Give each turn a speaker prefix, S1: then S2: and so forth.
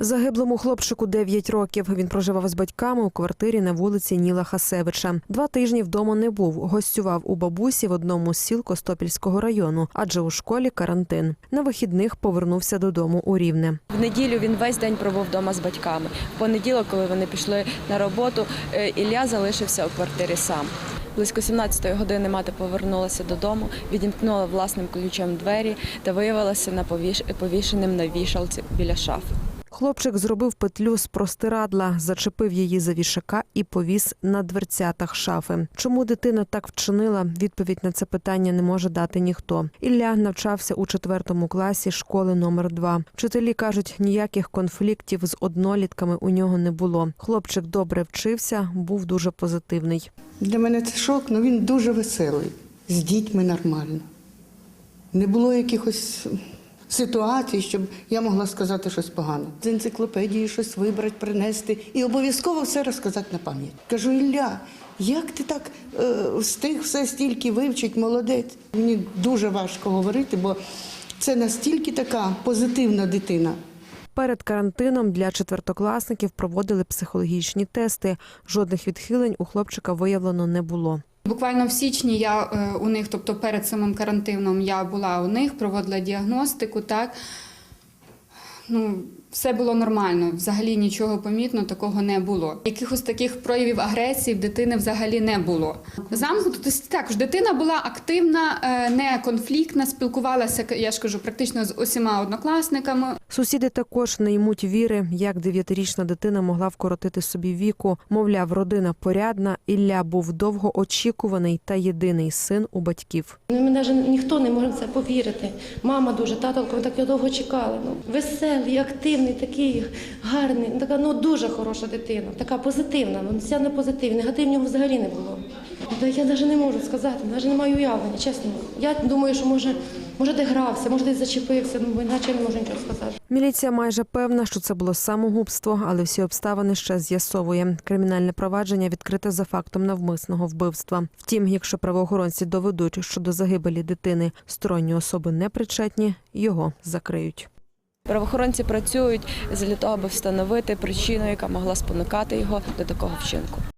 S1: Загиблому хлопчику 9 років. Він проживав з батьками у квартирі на вулиці Ніла Хасевича. Два тижні вдома не був. Гостював у бабусі в одному з сіл Костопільського району, адже у школі карантин. На вихідних повернувся додому у Рівне.
S2: В неділю він весь день пробув вдома з батьками. В понеділок, коли вони пішли на роботу, е, Ілля залишився у квартирі сам. Близько 17-ї години мати повернулася додому, відімкнула власним ключем двері та виявилася на повіш... повішеним на вішалці біля шафи.
S1: Хлопчик зробив петлю з простирадла, зачепив її за вішака і повіз на дверцятах шафи. Чому дитина так вчинила? Відповідь на це питання не може дати ніхто. Ілля навчався у четвертому класі школи номер 2 Вчителі кажуть, ніяких конфліктів з однолітками у нього не було. Хлопчик добре вчився, був дуже позитивний.
S3: Для мене це шок, але він дуже веселий. З дітьми нормально. Не було якихось ситуацій, щоб я могла сказати щось погане. З енциклопедії щось вибрати, принести і обов'язково все розказати на пам'ять. Кажу, Ілля, як ти так е, встиг все стільки вивчити, молодець. Мені дуже важко говорити, бо це настільки така позитивна дитина.
S1: Перед карантином для четвертокласників проводили психологічні тести. Жодних відхилень у хлопчика виявлено не було.
S4: Буквально в січні я е, у них, тобто перед самим карантином, я була у них, проводила діагностику. Так ну все було нормально. Взагалі нічого помітно такого не було. Якихось таких проявів агресії в дитини взагалі не було. Замкнутості також дитина була активна, е, не конфліктна, спілкувалася. Я ж кажу, практично з усіма однокласниками.
S1: Сусіди також не ймуть віри, як дев'ятирічна дитина могла вкоротити собі віку. Мовляв, родина порядна. Ілля був довгоочікуваний та єдиний син у батьків.
S5: Ну, Ми навіть ніхто не може в це повірити. Мама дуже, тато ми так його довго чекали. Ну, веселий, активний, такий гарний. Ну, Така ну дуже хороша дитина, така позитивна. Ну вся не позитив, негатив нього взагалі не було. Та я навіть не можу сказати, навіть не маю уявлення, чесно. Я думаю, що може, може де грався, може десь зачепився, ну іначе не можу нічого сказати.
S1: Міліція майже певна, що це було самогубство, але всі обставини ще з'ясовує. Кримінальне провадження відкрите за фактом навмисного вбивства. Втім, якщо правоохоронці доведуть, що до загибелі дитини сторонні особи не причетні, його закриють.
S2: Правоохоронці працюють для того, аби встановити причину, яка могла спонукати його до такого вчинку.